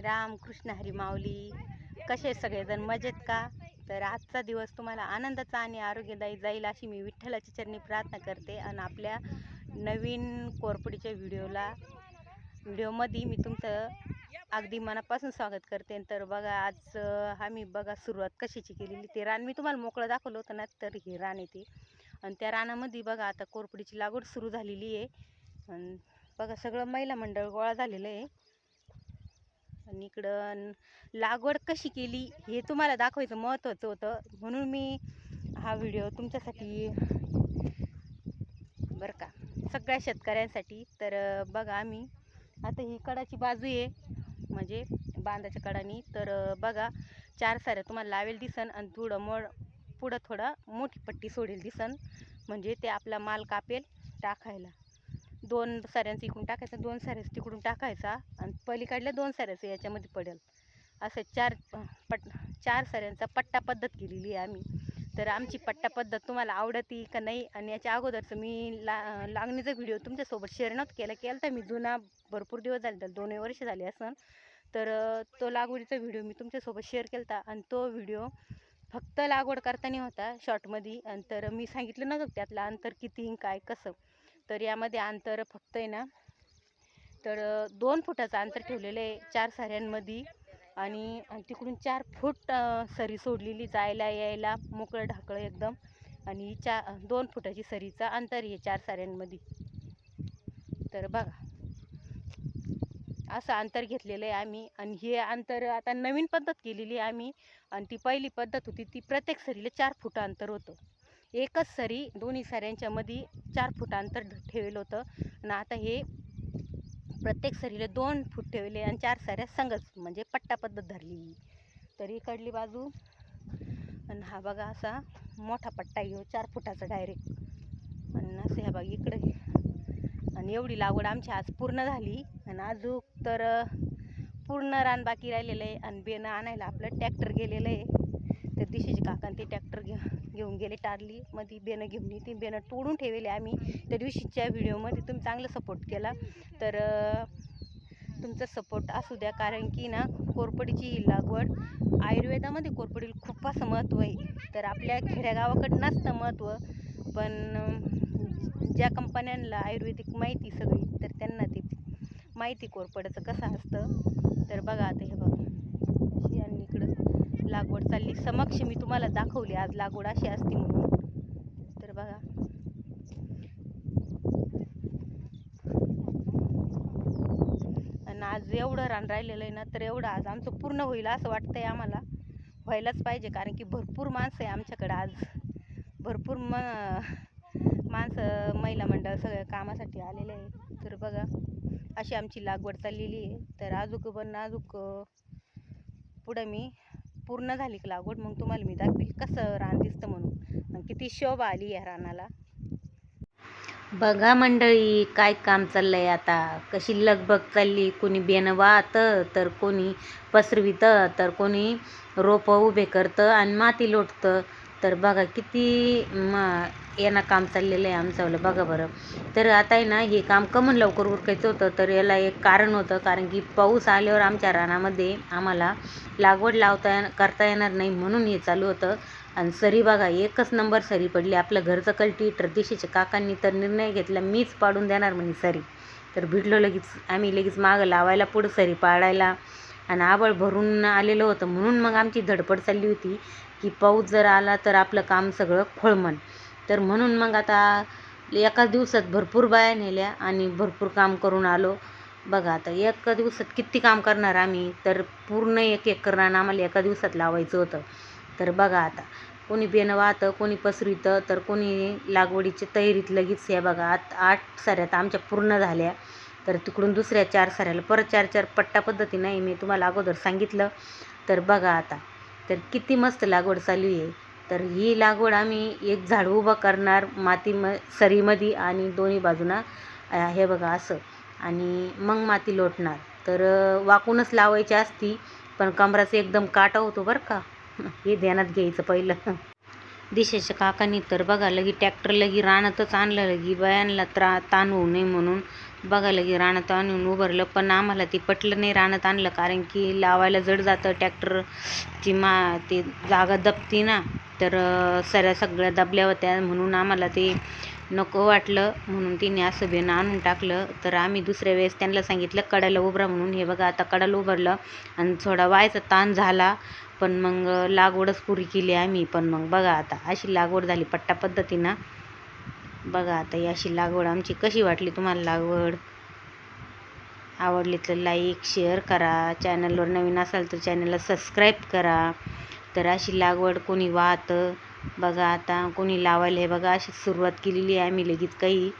रामकृष्ण हरी माऊली. कसे सगळेजण? मजेत का? तर आजचा दिवस तुम्हाला आनंदाचा आणि आरोग्यदायी जाईल अशी मी विठ्ठलाच्या चरणी प्रार्थना करते आणि आपल्या नवीन कोरपडीच्या व्हिडिओला व्हिडिओमध्ये मी तुमचं अगदी मनापासून स्वागत करते. तर बघा आज हा आम्ही बघा सुरुवात कशाची केलेली. ते रान मी तुम्हाला मोकळं दाखवलं होतं ना तर हे रान येते आणि त्या रानामध्ये बघा आता कोरपडीची लागवड सुरू झालेली आहे. आणि बघा सगळं महिला मंडळ गोळा झालेलं आहे. आणि इकडं लागवड कशी केली हे तुम्हाला दाखवायचं महत्त्वाचं होतं. म्हणून मी हा व्हिडिओ तुमच्यासाठी बरं का सगळ्या शेतकऱ्यांसाठी. तर बघा आम्ही आता ही कडाची बाजू आहे म्हणजे बांधाच्या कडानी. तर बघा चार साऱ्या तुम्हाला लावेल दिसन आणि थोडं मोड पुढं थोडं मोठी पट्टी सोडेल दिसन. म्हणजे ते आपला माल कापेल टाकायला. दोन साऱ्यांचं इकडून टाकायचं दोन साऱ्याचं तिकडून टाकायचा आणि पलीकडल्या दोन साऱ्याचं याच्यामध्ये पडेल. असं चार पट चार साऱ्यांचा पट्टा पद्धत केलेली आहे आम्ही. तर आमची पट्टा पद्धत तुम्हाला आवडती का नाही आणि याच्या अगोदरचं मी ला लागणीचा व्हिडिओ तुमच्यासोबत शेअर नव्हतं केला केला तर मी जुना भरपूर दिवस झाले तर दोन वर्ष झाले असं तर तो लागवडीचा व्हिडिओ मी तुमच्यासोबत शेअर केला होता आणि तो व्हिडिओ फक्त लागवड करताना होता शॉर्टमध्ये आणि तर मी सांगितलं नव्हतं त्यातलं अंतर किती काय कसं. तर यामध्ये अंतर फक्त आहे ना तर दोन फुटाचं अंतर ठेवलेलं आहे चार साऱ्यांमध्ये आणि तिकडून चार फूट सरी सोडलेली जायला यायला मोकळं ढाकळं एकदम आणि चा दोन फुटाची सरीचा अंतर आहे चार साऱ्यांमध्ये. तर बघा असं अंतर घेतलेलं आहे आम्ही आणि हे अंतर आता नवीन पद्धत केलेली आहे आम्ही आणि ती पहिली पद्धत होती ती प्रत्येक सरीला चार फूट अंतर होतं. एकच सरी दोन्ही सऱ्यांच्या मध्ये चार फूट अंतर ठेवलं होतं. आणि आता हे प्रत्येक सरीला दोन फूट ठेवले आणि चार साऱ्या संगच म्हणजे पट्टा पद्धत धरली तर इकडली बाजू. आणि हा बघा असा मोठा पट्टा येऊ हो, चार फुटाचा डायरेक्ट आणि असं ह्या बघा इकडे आणि एवढी लागवड आमची आज पूर्ण झाली. आणि अजून तर पूर्ण रान बाकी राहिलेलं आहे. आणि बेनं आणायला आपलं ट्रॅक्टर गेलेलं आहे. शेजी काकान ते ट्रॅक्टर घे घेऊन गेले टारली मध्ये बेनं घेऊन ती बेनं तोडून ठेवले आम्ही. त्या दिवशीच्या व्हिडिओमध्ये तुम्ही चांगला सपोर्ट केला. तर तुमचा सपोर्ट असू द्या कारण की ना कोरपडीची ही लागवड आयुर्वेदामध्ये कोरपडीला खूप असं महत्त्व आहे. तर आपल्या खेड्यागावाकडं नसतं महत्त्व पण ज्या कंपन्यांना आयुर्वेदिक माहिती सगळी तर त्यांना ती माहिती कोरपड्याचं कसं असतं. तर बघा आता हे बघा. अशी आणि इकडं लागवड चालली. समक्ष मी तुम्हाला दाखवली. आज लागवड अशी असते म्हणून. तर बघा. आणि आज एवढं रान राहिलेलं आहे ना तर एवढं आज आमचं पूर्ण होईल असं वाटतंय आम्हाला. व्हायलाच पाहिजे कारण की भरपूर माणसं आहे आमच्याकडं आज. भरपूर म माणसं महिला मंडळ सगळ्या कामासाठी आलेले आहे तर बघा अशी आमची लागवड चाललेली आहे. तर अजूक पण अजूक पुढं मी पूर्ण झाली की लागवड मग तुम्हाला मी दाखवील कसं रान दिसतं म्हणून. किती शोभा आली या रानाला. बघा मंडळी काय काम चाललंय आता. कशी लगबग चालली कोणी बेनं वाहतं तर कोणी पसरवितं तर कोणी रोपं उभे करतं आणि माती लोटतं. तर बघा किती म यांना काम चाललेलं आहे आमचं बघा बरं. तर आता आहे ना हे काम कमन लवकर उरकायचं होतं तर याला एक कारण होतं. कारण की पाऊस आल्यावर आमच्या रानामध्ये आम्हाला लागवड लावता करता येणार नाही म्हणून हे चालू होतं. आणि सरी बघा एकच नंबर सरी पडली. आपलं घरचं कल्टीटर दिशेच्या काकांनी तर निर्णय घेतला मीच पाडून देणार म्हणे सरी. तर भिडलो लगेच आम्ही लगेच मागं लावायला पुढं सरी पाडायला. आणि आबळ भरून आलेलं होतं म्हणून मग आमची धडपड चालली होती. की पाऊस जर आला तर आपलं काम सगळं खोळमन तर म्हणून मग आता एका दिवसात भरपूर बाया नेल्या आणि भरपूर काम करून आलो. बघा आता एका दिवसात किती काम करणार आम्ही? तर पूर्ण एक एकर रान आम्हाला एका दिवसात लावायचं होतं. तर बघा आता कोणी बेनं वाहतं कोणी पसरवितं तर कोणी लागवडीच्या तयारीत लगेच हे बघा आत आठ साऱ्या तर आमच्या पूर्ण झाल्या. तर तिकडून दुसऱ्या चार साऱ्याला परत चार चार पट्टा पद्धती नाही मी तुम्हाला अगोदर सांगितलं. तर बघा आता तर किती मस्त लागवड चालू आहे. तर ही लागवड आम्ही एक झाड उभं करणार माती म सरीमध्ये आणि दोन्ही बाजूना हे बघा असं. आणि मग माती लोटणार. तर वाकूनच लावायची असती पण कमराचं एकदम काटा होतो बरं का. हे ध्यानात घ्यायचं पहिलं. दिशेच्या काकांनी तर बघा लगी ट्रॅक्टर लगी रानातच आणलं लगी बायांना त्रा ताण होऊ नये म्हणून बघायला की रानात आणून उभारलं पण आम्हाला ते पटलं नाही रानात आणलं कारण की लावायला जड जातं ट्रॅक्टरची मा ते जागा दबती ना तर सऱ्या सगळ्या दबल्या होत्या म्हणून आम्हाला ते नको वाटलं म्हणून तिने असं बेनं आणून टाकलं. तर आम्ही दुसऱ्या वेळेस त्यांना सांगितलं कडाला उभरा म्हणून. हे बघा आता कडाला उभारलं आणि थोडा वायचा ताण झाला पण मग लागवडच पुरी केली आम्ही. पण मग बघा आता अशी लागवड झाली पट्टा पद्धतीनं. बघा आता ही अशी लागवड आमची कशी वाटली तुम्हाला लागवड? आवडली तर लाईक शेअर करा. चॅनलवर नवीन असाल तर चॅनलला सबस्क्राईब करा. तर अशी लागवड कोणी वाहतं? बघा आता कोणी लावायला हे बघा अशी सुरुवात केलेली आहे आम्ही लगेच काही.